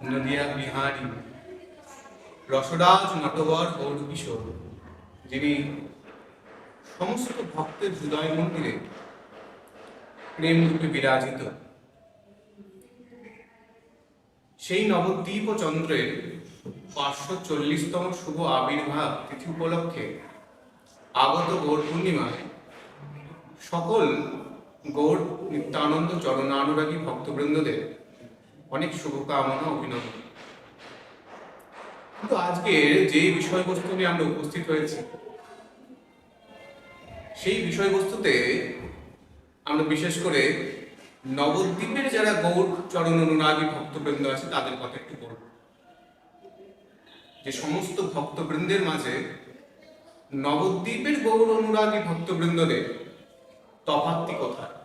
নদিয়া বিহারী, রসরাজ নটবর গৌর কিশোর, যিনি সমস্ত ভক্তের হৃদয় মন্দিরে প্রেম রূপে বিরাজিত। সেই নবদ্বীপ চন্দ্রের পাঁচশো চল্লিশতম শুভ আবির্ভাব তিথি উপলক্ষে আগত গৌর পূর্ণিমায় সকল গৌর নিত্যানন্দ চরণানুরাগী ভক্তবৃন্দদের অনেক শুভকামনা, অভিনন্দন। কিন্তু আজকের যে বিষয়বস্তু নিয়ে আমরা উপস্থিত হয়েছি, সেই বিষয়বস্তুতে আমরা বিশেষ করে নবদ্বীপের যারা গৌর চরণ অনুরাগী ভক্তবৃন্দ আছে, তাদের কথা একটু বলব। যে সমস্ত ভক্তবৃন্দের মাঝে নবদ্বীপের গৌর অনুরাগী ভক্তবৃন্দদের তফাৎটি কোথায়?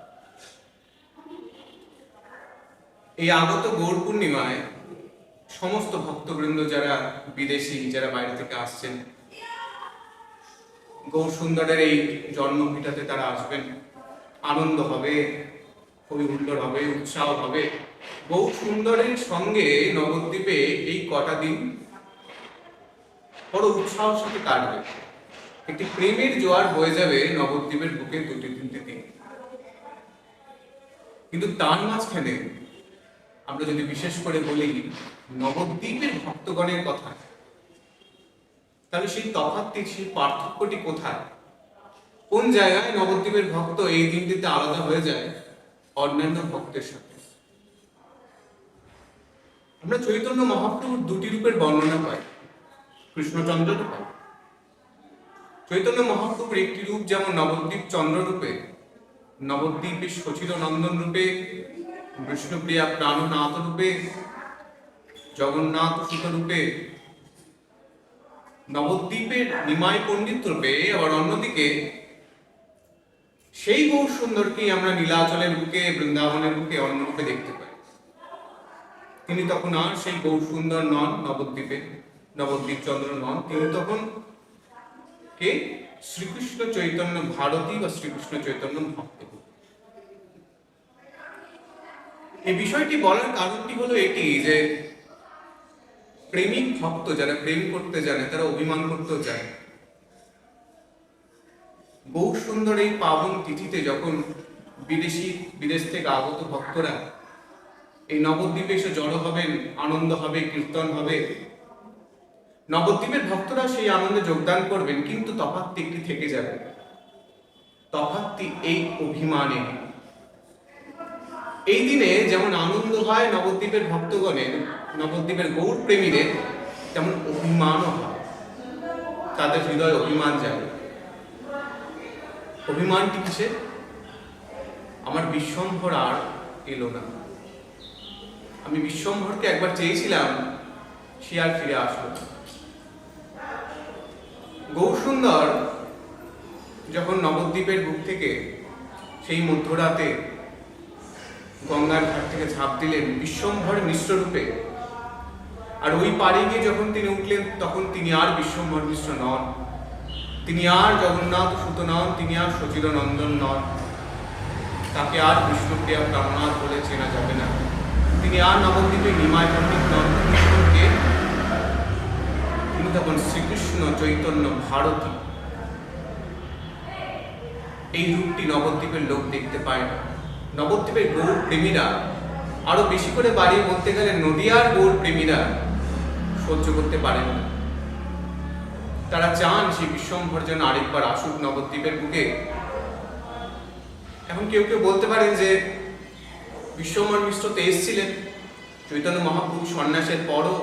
এই আগত গৌর পূর্ণিমায় সমস্ত ভক্তবৃন্দ যারা বিদেশি, যারা বাইরে থেকে আসছেন, গৌর সুন্দরের এই জন্মভিটাতে তারা আসবেন। আনন্দ হবে, খুবই হুল্লোড় হবে, উৎসাহ হবে। গৌর সুন্দরের সঙ্গে নবদ্বীপে এই কটা দিন বড় উৎসাহের সাথে কাটবে। একটি প্রেমের জোয়ার বয়ে যাবে নবদ্বীপের বুকে দুটি তিনটে দিন। কিন্তু তার মাঝখানে আমরা যদি বিশেষ করে বলি নবদ্বীপের ভক্তগণের কথা, তাহলে সেই তফাৎটি, সেই পার্থক্যটি কোথায়? কোন জায়গায় নবদ্বীপের ভক্ত এই দিনটিতে আলাদা হয়ে যায়? অন্যান্য ভক্তের সাথে। আমরা চৈতন্য মহাপ্রভুর দুটি রূপের বর্ণনা পাই, কৃষ্ণচন্দ্র চৈতন্য মহাপ্রভুর একটি রূপ যেমন নবদ্বীপ চন্দ্র রূপে নবদ্বীপের সচির নন্দন রূপে, বিষ্ণুপ্রিয়া প্রাণনাথ রূপে, জগন্নাথ সুত রূপে, নবদ্বীপের নিমাই পণ্ডিত রূপে আবার অন্যদিকে সেই বহু সুন্দরকেই আমরা নীলাচলের বুকে, বৃন্দাবনের বুকে অন্য রূপে দেখতে পাই। তিনি তখন আর সেই বহু সুন্দর নন নবদ্বীপে নবদ্বীপ চন্দ্র নন। তিনি তখন কে? শ্রীকৃষ্ণ চৈতন্য ভারতী বা শ্রীকৃষ্ণ চৈতন্য ভক্ত। এই বিষয়টি বলার কারণটি হলো এটি যে প্রেমিক ভক্ত যারা প্রেম করতে জানে, তারা অভিমান করতেও চায়। বহু সুন্দর এই পাবন তিথিতে যখন বিদেশি, বিদেশ থেকে আগত ভক্তরা এই নবদ্বীপে এসে জড়ো হবেন, আনন্দ হবে, কীর্তন হবে নবদ্বীপের ভক্তরা সেই আনন্দে যোগদান করবেন, কিন্তু তফাৎটি একটি থেকে যাবে। তফাৎটি এই অভিমানে। এই দিনে যেমন আনন্দ হয় নবদ্বীপের ভক্তগণের, নবদ্বীপের গৌর প্রেমীদের তেমন অভিমানও হয়। তাদের হৃদয় অভিমান যায় অভিমানটি কিসে আমার বিশ্বম্ভর আর এলো না। আমি বিশ্বম্ভরকে একবার চেয়েছিলাম, সে আর ফিরে আসলো না। গৌরসুন্দর যখন নবদ্বীপের বুক থেকে সেই মধ্যরাতে গঙ্গার ঘাট থেকে ঝাঁপ দিলেন বিশ্বম্ভর মিশ্র রূপে আর ওই পাড়ে গিয়ে যখন তিনি উঠলেন, তখন তিনি আর বিশ্বম্ভর মিশ্র নন। তিনি আর জগন্নাথ সুত নন, তিনি আর সচির নন্দন নন। তাকে আর বিষ্ণুপ্রিয়া প্রাণনাথ বলে চেনা যাবে না। তিনি আর নবদ্বীপে নিমায় পণ্ডিত নন। তখন শ্রীকৃষ্ণ চৈতন্য ভারতী। এই রূপটি নবদ্বীপের লোক দেখতে পায় না। নবদ্বীপের গৌর প্রেমীরা আরও বেশি করে বাড়িয়ে বলতে গেলে নদিয়ার গৌর প্রেমীরা সহ্য করতে পারেন না। তারা চান সেই বিশ্বম্ভর যেন আরেকবার আসুক নবদ্বীপের বুকে। এখন কেউ কেউ বলতে পারেন যে বিশ্বম্ভর মিশ্র তো এসছিলেন। চৈতন্য মহাপ্রভু সন্ন্যাসের পরও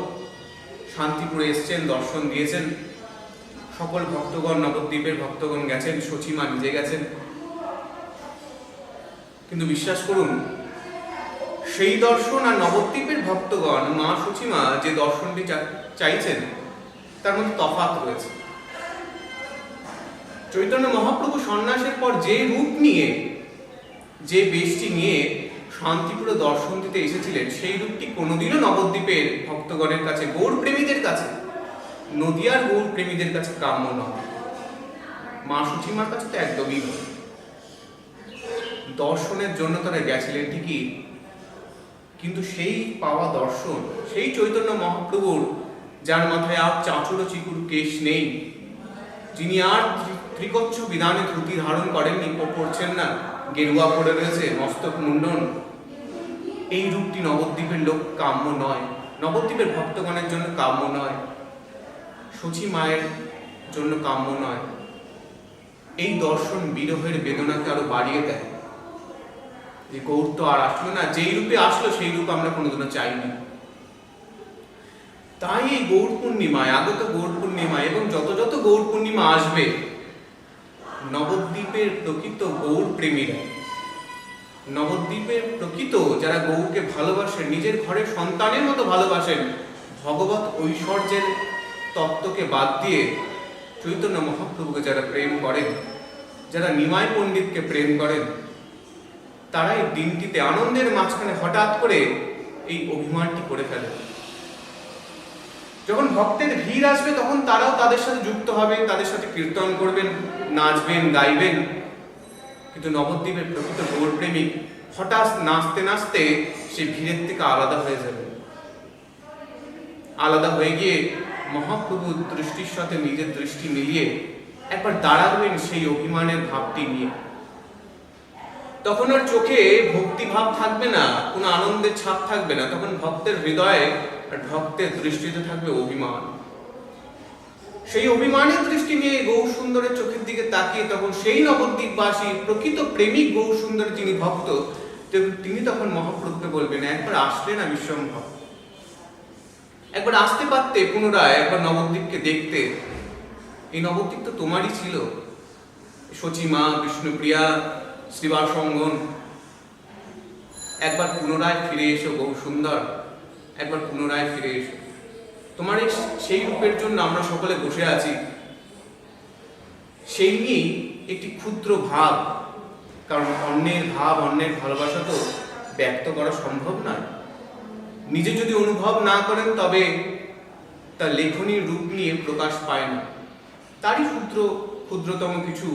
শান্তিপুরে এসছেন, দর্শন দিয়েছেন। সকল ভক্তগণ, নবদ্বীপের ভক্তগণ গেছেন সচিমা নিজে গেছেন। কিন্তু বিশ্বাস করুন, সেই দর্শন আর নবদ্বীপের ভক্তগণ, মা সচিমা যে দর্শনটি চাইছেন, তার মধ্যে তফাত রয়েছে। চৈতন্য মহাপ্রভু সন্ন্যাসের পর যে রূপ নিয়ে, যে বেশটি নিয়ে শান্তিপুরে দর্শন দিতে এসেছিলেন, সেই রূপটি কোনোদিনও নবদ্বীপের ভক্তগণের কাছে গৌর প্রেমীদের কাছে, নদিয়ার গৌর প্রেমীদের কাছে কাম্য নয়। মা সুচিমার কাছে তো একদমই নয়। দর্শনের জন্য তারা গেছিলেন ঠিকই, কিন্তু সেই পাওয়া দর্শন, সেই চৈতন্য মহাপ্রভুর, যার মাথায় আর চাঁচুর চিকুর কেশ নেই, যিনি আর ত্রি- ত্রিকচ্ছ বিধানে ধুতি ধারণ করেননি পড়ছেন না। গেরুয়া পড়ে রয়েছে, মস্তক মুন্ডন। এই রূপটি নবদ্বীপের লোক কাম্য নয়। নবদ্বীপের ভক্তগণের জন্য কাম্য নয়। সচি মায়ের জন্য কাম্য নয়। এই দর্শন বিরহের বেদনাকে আরও বাড়িয়ে দেয়। যে গৌর তো আর আসলো না, যেই রূপে আসলো সেই রূপ আমরা কোনোদিনও চাইনি। তাই এই গৌর পূর্ণিমায় আগত গৌর পূর্ণিমা এবং যত যত গৌর পূর্ণিমা আসবে নবদ্বীপের প্রকৃত গৌর প্রেমীরা। নবদ্বীপের প্রকৃত যারা গৌরকে ভালোবাসেন, নিজের ঘরের সন্তানের মতো ভালোবাসেন, ভগবত ঐশ্বর্যের তত্ত্বকে বাদ দিয়ে চৈতন্য মহাপ্রভুকে যারা প্রেম করেন, যারা নিমাই পণ্ডিতকে প্রেম করেন তারা এই দিনটিতে আনন্দের মাঝখানে হঠাৎ করে এই অভিমানটি করে ফেলে যখন ভক্তের ভিড় আসবে, তখন তারাও তাদের সাথে যুক্ত হবে, তাদের সাথে কীর্তন করবেন, নাচবেন, গাইবেন। কিন্তু নবদ্বীপের প্রকৃত গৌরপ্রেমিক হঠাৎ নাচতে নাচতে সে ভিড়ের থেকে আলাদা হয়ে যাবে। আলাদা হয়ে গিয়ে মহাপ্রভুর দৃষ্টির সাথে নিজের দৃষ্টি মিলিয়ে একবার দাঁড়াবেন সেই অভিমানের ভাবটি নিয়ে। তখন আর চোখে ভক্তিভাব থাকবে না, কোনো আনন্দের ছাপ থাকবে না। তখন ভক্তের হৃদয়ে ভক্তের দৃষ্টিতে থাকবে অভিমান। সেই অভিমানের দৃষ্টি নিয়ে গৌ সুন্দরের চোখের দিকে তাকিয়ে তখন সেই নবদ্বীপবাসী, প্রকৃত প্রেমিক গৌ সুন্দর যিনি ভক্ত তিনি তখন মহাপ্রভুকে বলবেন, একবার আসলে না বিশ্বম্ভব একবার আসতে পারতে পুনরায়, একবার নবদ্বীপকে দেখতে। এই নবদ্বীপ তো তোমারই ছিল। সচিমা বিষ্ণুপ্রিয়া, শ্রীবাসঙ্গন। একবার পুনরায় ফিরে এসো বহু সুন্দর একবার পুনরায় ফিরে এসো। তোমার সেই রূপের জন্য আমরা সকলে বসে আছি। সেই নিয়েই একটি ক্ষুদ্র ভাব। কারণ অন্যের ভাব, অন্যের ভালোবাসা তো ব্যক্ত করা সম্ভব নয়। নিজে যদি অনুভব না করেন, তবে তার লেখনীর রূপ নিয়ে প্রকাশ পায় না। তারই ক্ষুদ্র, ক্ষুদ্রতম কিছু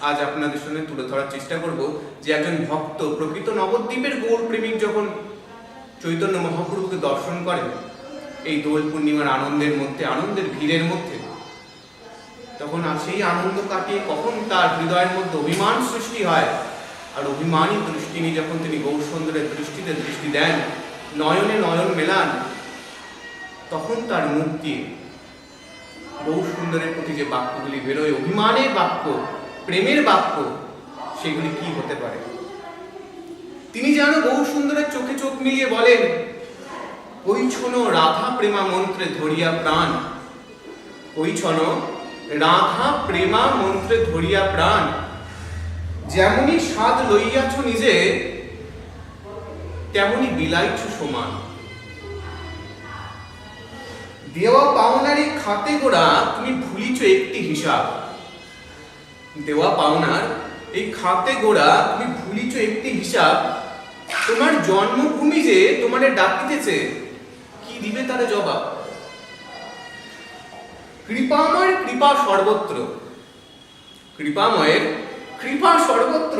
আজ আপনাদের সঙ্গে তুলে ধরার চেষ্টা করব যে একজন ভক্ত প্রকৃত নবদ্বীপের গৌর প্রেমিক যখন চৈতন্য মহাপ্রভুকে দর্শন করেন এই দোল পূর্ণিমার আনন্দের মধ্যে, আনন্দের ভিড়ের মধ্যে। তখন আর সেই আনন্দ কাটিয়ে কখন তার হৃদয়ের মধ্যে অভিমান সৃষ্টি হয়। আর অভিমানী দৃষ্টি নিয়ে যখন তিনি গৌর সুন্দরের দৃষ্টিতে দৃষ্টি দেন, নয়নে নয়ন মেলান, তখন তার মুখ দিয়ে বহু সুন্দরের প্রতি যে বাক্যগুলি বেরোয়, অভিমানের বাক্য, প্রেমের বাক্য, সেগুলি কি হতে পারে? তিনি যেন বহু সুন্দরের চোখে চোখ মিলিয়ে বলেন, ওই ছন রাধা প্রেমা মন্ত্রে ধরিয়া প্রাণ। ওই ছন রাধা প্রেমা মন্ত্রে ধরিয়া প্রাণ। যেমনই স্বাদ লইয়াছ নিজে, তেমনি বিলাইছ সমান। দেওয়া পাওনার এই খাতে গোড়া, তুমি ভুলিছ একটি হিসাব। দেওয়া পাওনার এই খাতে গোড়া, তুমি ভুলিছ একটি হিসাব। তোমার জন্মভূমি যে তোমারে ডাকিতেছে, কি দিবে তার জবাব? কৃপাময় কৃপা সর্বত্র। কৃপাময়ের কৃপা সর্বত্র,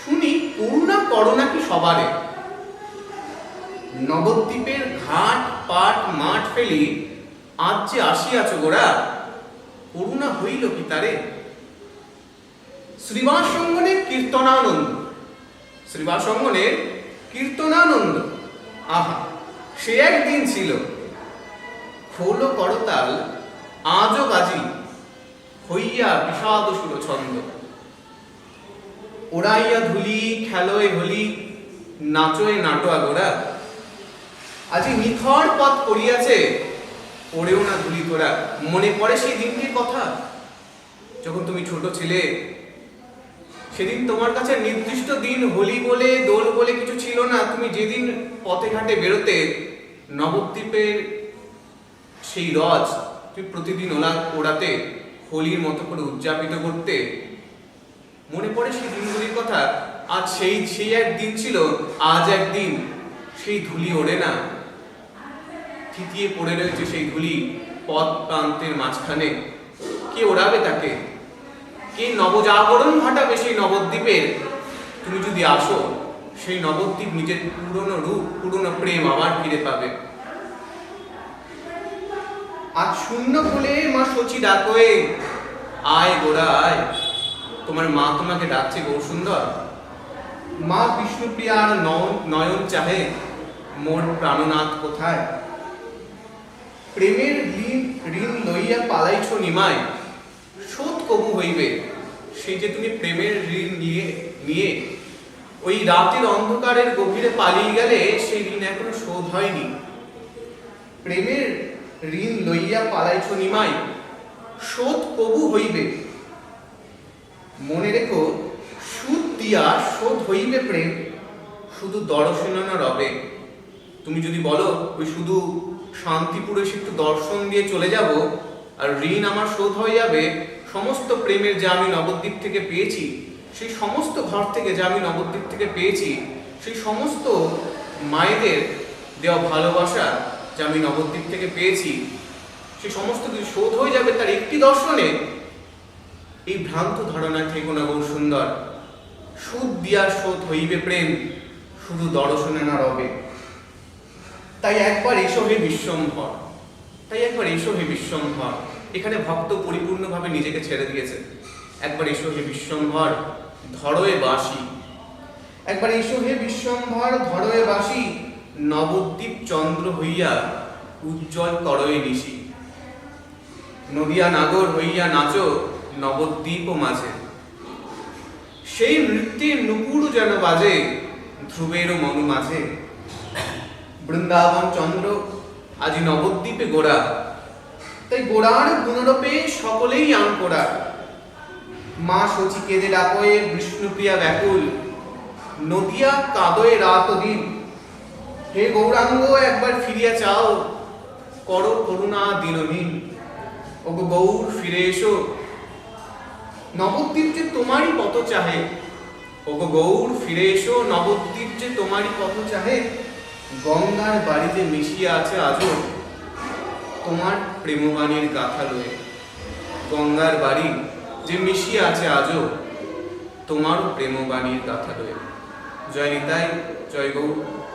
শুনি করুণা করোনা কি সবারে। নবদ্বীপের ঘাট, পাট, মাঠ ফেলি, আজ যে আসিয়াছ গোড়া করুণা হইল কি তারে? শ্রীবাসঙ্গনের কীর্তনানন্দ। শ্রীবাসঙ্গনের কীর্তনানন্দ। আহা, সে একদিন ছিল। খোল করতাল, আজও বাজি হইয়া বিষাদ সুর ছন্দ। ওড়াইয়া ধুলি, খেলোয় হলি, নাচোয় নাটোয়া গোড়া আজি নিথর পথ করিয়াছে পড়েও না ধুলি তোরা মনে পড়ে সেই দিনটির কথা। যখন তুমি ছোট ছিলে সেদিন তোমার কাছে নির্দিষ্ট দিন হোলি বলে, দোল বলে কিছু ছিল না? তুমি যেদিন পথে ঘাটে বেরোতে, নবদ্বীপের সেই রজ তুমি প্রতিদিন ওলা ওড়াতে, হোলির মতো করে উদযাপিত করতে, মনে পড়ে সেই দিনগুলির কথা? আজ সেই সেই এক দিন ছিল, আজ একদিন সেই ধুলি ওড়ে না। থিতিয়ে পড়ে রয়েছে সেই ধুলি পথ প্রান্তের মাঝখানে। কে ওড়াবে তাকে? কে নবজাগরণ ঘটাবে সেই নবদ্বীপের? তুমি যদি আসো, সেই নবদ্বীপ নিজের পুরনো রূপ, পুরনো প্রেম আবার ফিরে পাবে। আজ শূন্য বলে মা শচী ডাকোয়ে। আয় গোড়া আয়। তোমার মা তোমাকে ডাকছে গৌসুন্দর মা বিষ্ণুপ্রিয়ার নয়ন নয়ন চাহে, মোর প্রাণনাথ কোথায়? প্রেমের ঋণ ঋণ লইয়া পালাইছ নিমায়। শোধ কবু হইবে, সেই যে তুমি প্রেমের ঋণ নিয়ে নিয়ে ওই রাতের অন্ধকারের গভীরে পালিয়ে গেলে সেই ঋণ এখনও শোধ হয়নি। প্রেমের ঋণ লইয়া পালাইছ নিমাই শোধ কবু হইবে। মনে রেখো, সুদ দিয়া শোধ হইবে প্রেম, শুধু দর্শন না রবে। তুমি যদি বলো, ওই শুধু শান্তিপুরে একটু দর্শন দিয়ে চলে যাব, আর ঋণ আমার শোধ হয়ে যাবে সমস্ত প্রেমের যা আমি নবদ্বীপ থেকে পেয়েছি, সেই সমস্ত ঘর থেকে যা আমি নবদ্বীপ থেকে পেয়েছি, সেই সমস্ত মায়েদের দেওয়া ভালোবাসা যা আমি নবদ্বীপ থেকে পেয়েছি সে সমস্ত কিছু শোধ হয়ে যাবে তার একটি দর্শনে। এই ভ্রান্ত ধারণা থেকে না গৌর সুন্দর। সুদ দিয়া শোধ হইবে প্রেম, শুধু দর্শনে না রবে। তাই একবার এসো হে বিশ্বম্ভর, তাই একবার এসো হে বিশ্বম্ভর। এখানে ভক্ত পরিপূর্ণভাবে নিজেকে ছেড়ে দিয়েছে। একবার এসো হে বিশ্বম্ভর ধরয়ে বাসি একবার এসো হে বিশ্বম্ভর ধরয়ে বাসি নবদ্বীপ চন্দ্র হইয়া উজ্জ্বল করয়ে নিশি। নদিয়া নাগর হইয়া নাচো নবদ্বীপ মাঝে। সেই নৃত্যের নুপুর যেন বাজে ধ্রুবের মনু মাঝে। বৃন্দাবন চন্দ্র, আজি নবদ্বীপে গোড়া। তাই গোড়ার গুণরূপে সকলেই আঙ্কোড়া মা শচী কেঁদে ডাকয়ে, বিষ্ণুপ্রিয়া ব্যাকুল, নদিয়া কাদয়ে রাত দিন। হে গৌরাঙ্গ, একবার ফিরিয়া চাও, করো করুণা দিনহীন ওগো গৌর, ফিরে এসো। নবদ্বীপ যে তোমারই পথ চাহে, ওগো গৌর, ফিরে এসো। নবদ্বীপ যে তোমারই পথ চাহে, গঙ্গার বাড়িতে মিশিয়ে আছে আজও। তোমার প্রেমবাণীর গাথা লয়ে গঙ্গার বাড়ি যে মিশিয়ে আছে আজও তোমার প্রেমবাণীর গাথা লয়ে জয় নিতাই, জয় গৌ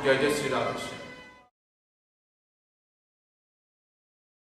জয় জয় শ্রী রাধেশ্যাম